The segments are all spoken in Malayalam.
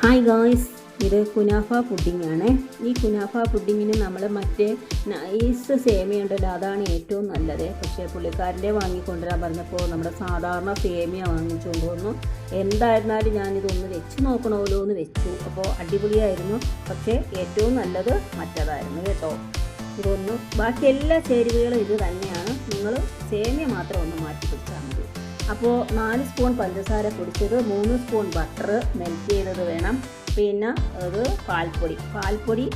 ഹായ് ഗായ്സ് ഇത് കുനാഫ പുഡിംഗ് ആണ്. ഈ കുനാഫ പുഡിങ്ങിന് നമ്മൾ മറ്റേ നൈസ് സേമിയ ഉണ്ടല്ലോ അതാണ് ഏറ്റവും നല്ലത്. പക്ഷേ പുള്ളിക്കാരന്റെ വാങ്ങിക്കൊണ്ടുവരാൻ പറഞ്ഞപ്പോൾ നമ്മുടെ സാധാരണ സേമിയ വാങ്ങിച്ചുകൊണ്ട് വന്നു. എന്തായിരുന്നാലും ഞാനിതൊന്ന് വെച്ച് നോക്കണമല്ലോ എന്ന് വെച്ചു. അപ്പോൾ അടിപൊളിയായിരുന്നു. പക്ഷേ ഏറ്റവും നല്ലത് മറ്റേതായിരുന്നു കേട്ടോ. ഇതൊന്ന് ബാക്കി എല്ലാ ചേരുവകളും ഇത് തന്നെയാണ്. നിങ്ങൾ സേമിയ മാത്രം ഒന്ന് മാറ്റി അപ്പോൾ നാല് സ്പൂൺ പഞ്ചസാര പൊടിച്ചത് മൂന്ന് സ്പൂൺ ബട്ടർ മെൽറ്റ് ചെയ്തത് വേണം. പിന്നെ അത് പാൽപ്പൊടി. പാൽപ്പൊടി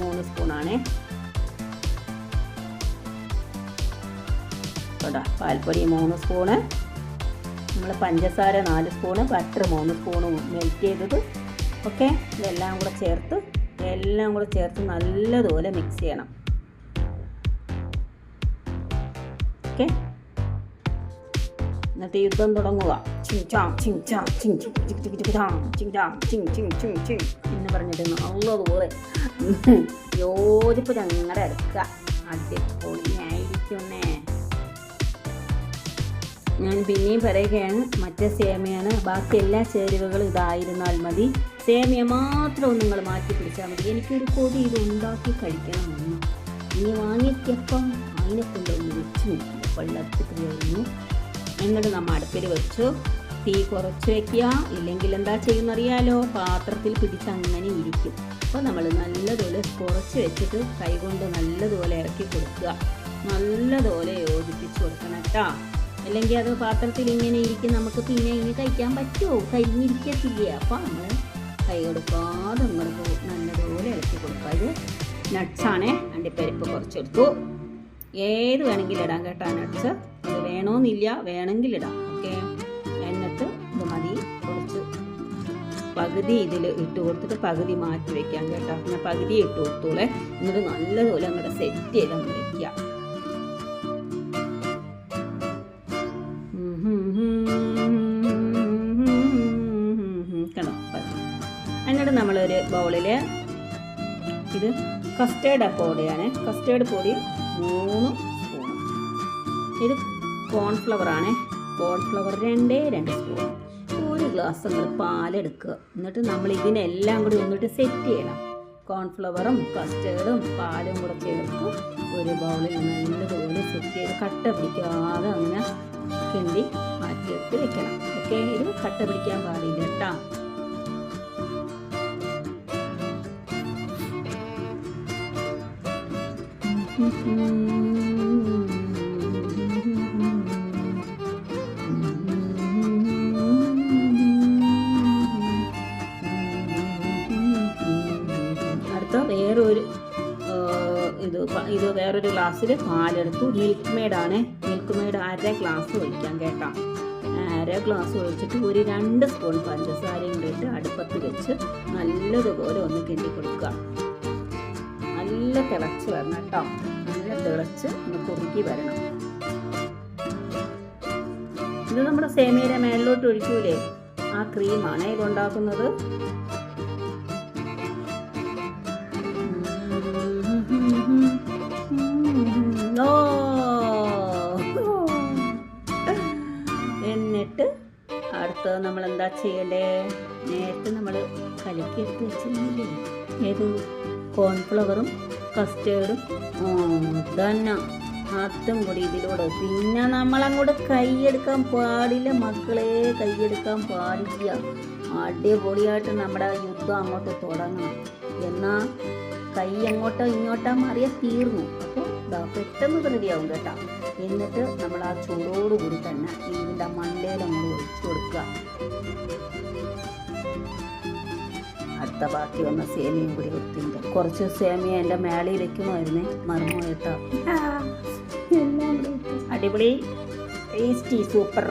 മൂന്ന് സ്പൂണാണേ. കേട്ടോ പാൽപ്പൊടി മൂന്ന് സ്പൂണ്. നമ്മൾ പഞ്ചസാര നാല് സ്പൂണ് ബട്ടർ മൂന്ന് സ്പൂണ് മെൽറ്റ് ചെയ്തത്. ഓക്കെ? ഇതെല്ലാം കൂടെ ചേർത്ത് എല്ലാം കൂടെ ചേർത്ത് നല്ലതുപോലെ മിക്സ് ചെയ്യണം. ഓക്കെ? എന്നിട്ട് യുദ്ധം തുടങ്ങുക. ചിങ് ചിങ് ചിങ് ചിങ് ചിങ് ചിങ് ചിങ് എന്ന് പറഞ്ഞിട്ട് നല്ലതുപോലെ യോജിപ്പ് ഞങ്ങളുടെ അടുക്കുക അടിപൊളിയായിരിക്കുന്നേ. ഞാൻ പിന്നെയും പറയുകയാണ് മറ്റേ സേമിയാണ് ബാക്കി എല്ലാ ചേരുവകളും ഇതായിരുന്നാൽ മതി. സേമിയ മാത്രം നിങ്ങൾ മാറ്റി പിടിച്ചാൽ മതി. എനിക്കൊരു കൊതി ഇത് ഉണ്ടാക്കി കഴിക്കണമെന്ന് ഇനി വാങ്ങിക്കപ്പം അതിനെ കൊണ്ടൊന്ന് വെച്ച് നോക്കി. വെള്ളത്തിൽ കഴിഞ്ഞു എന്നിട്ട് നമ്മൾ അടുപ്പിൽ വെച്ചു. തീ കുറച്ച് വെക്കുക. ഇല്ലെങ്കിൽ എന്താ ചെയ്യുന്നറിയാലോ? പാത്രത്തിൽ പിടിച്ച് അങ്ങനെ ഇരിക്കും. അപ്പോൾ നമ്മൾ നല്ലതുപോലെ കുറച്ച് വെച്ചിട്ട് കൈകൊണ്ട് നല്ലതുപോലെ ഇറക്കി കൊടുക്കുക. നല്ലതുപോലെ യോജിപ്പിച്ച് കൊടുക്കണം കേട്ടോ. അല്ലെങ്കിൽ അത് പാത്രത്തിൽ ഇങ്ങനെ ഇരിക്കും. നമുക്ക് പിന്നെ ഇനി കഴിക്കാൻ പറ്റുമോ? കഴിഞ്ഞിരിക്കത്തില്ല? അപ്പോൾ നമ്മൾ കൈ കൊടുക്കാതെ നമ്മൾ നല്ലതുപോലെ ഇളക്കി കൊടുക്കുക. ഇത് നട്ട്സാണേ അണ്ടിപ്പരിപ്പ് കുറച്ചെടുത്തു ഏത് വേണമെങ്കിലും ഇടാം കേട്ടോ നട്ട്സ് അത് വേണമെന്നില്ല വേണമെങ്കിൽ ഇടാം ഓക്കെ എന്നിട്ട് ഇത് മതി കുറച്ച് പകുതി ഇതിൽ ഇട്ട് കൊടുത്തിട്ട് പകുതി മാറ്റി വെക്കാം കേട്ടോ ഞാൻ പകുതി ഇട്ട് കൊടുത്തോളെ എന്നിട്ട് നല്ലതുപോലെ അങ്ങോട്ട് സെറ്റ് ചെയ്ത് അങ്ങ് വെക്കുക കണ്ടോ എന്നിട്ട് നമ്മളൊരു ബൗളിൽ ഇത് കസ്റ്റേർഡ് പൊടിയാണ് കസ്റ്റേർഡ് പൊടി മൂന്ന് സ്പൂൺ ഇത് കോൺഫ്ലവർ ആണ്. കോൺഫ്ലവർ രണ്ടേ രണ്ട് സ്പൂൺ ഒരു ഗ്ലാസ് നമ്മൾ പാലെടുക്കുക. എന്നിട്ട് നമ്മൾ ഇതിനെല്ലാം കൂടി ഒന്നിട്ട് സെറ്റ് ചെയ്യണം. കോൺഫ്ലവറും കസ്റ്റേർഡും പാലും കൂടെ ചേർത്ത് ഒരു ബൗളിൽ നല്ലതുപോലെ സെറ്റ് ചെയ്ത് കട്ട പിടിക്കാതെ അങ്ങനെ കിണ്ടി മാറ്റിയെടുത്ത് വെക്കണം. ഓക്കെ ഇത് കട്ട പിടിക്കാൻ പാടില്ല കേട്ടോ. അടുത്ത വേറൊരു ഇത് ഇത് വേറൊരു ഗ്ലാസ്സിൽ പാലെടുത്തു. മിൽക്ക് മെയ്ഡാണ് മിൽക്ക് മെയ്ഡ് അര ഗ്ലാസ് ഒഴിക്കാം കേട്ടോ. അര ഗ്ലാസ് ഒഴിച്ചിട്ട് ഒരു രണ്ട് സ്പൂൺ പഞ്ചസാരയും കൂടി ഇട്ട് അടുപ്പത്ത് വെച്ച് നല്ലതുപോലെ ഒന്ന് കിണ്ടി കൊടുക്കുക. നല്ല തിളച്ച് വരണം കേട്ടോ. നല്ല തിളച്ച് ഒന്ന് കുറുക്കി വരണം. ഇത് നമ്മുടെ സേമിയയുടെ മേലിലോട്ട് ഒഴിക്കൂലേ? ആ ക്രീമാണ് ഇതുണ്ടാക്കുന്നത് എന്നിട്ട് അടുത്തത് നമ്മൾ എന്താ ചെയ്യണ്ടേ? നേരത്തെ നമ്മൾ കലക്കി എടുത്ത് വെച്ചിരുന്നില്ലേ? ഏത്? കോൺഫ്ലവറും കസ്റ്റേർഡും തന്നെ അതും കൂടി ഇതിലൂടെ. പിന്നെ നമ്മളങ്ങോട്ട് കൈയെടുക്കാൻ പാടില്ല മക്കളെ കൈയെടുക്കാൻ പാടില്ല. അടിപൊളിയായിട്ട് നമ്മുടെ യുദ്ധം അങ്ങോട്ട് തുടങ്ങണം. എന്നാൽ കൈ അങ്ങോട്ടോ ഇങ്ങോട്ടോ മാറിയാൽ തീർന്നു. അപ്പോൾ പെട്ടെന്ന് റെഡിയാവും കേട്ടോ. എന്നിട്ട് നമ്മൾ ആ ചൂടോടുകൂടി തന്നെ ഇതിന്റെ മണ്ടയിൽ നമ്മൾ ഒഴിച്ചു കൊടുക്കുക. അടുത്ത ബാക്കി വന്ന സേമിയും കൂടി ഒത്തിണ്ട് കുറച്ച് സേമിയ എന്റെ മേളി വെക്കുമായിരുന്നു. മറന്നു കേട്ടോ അടിപൊളി ടേസ്റ്റി സൂപ്പർ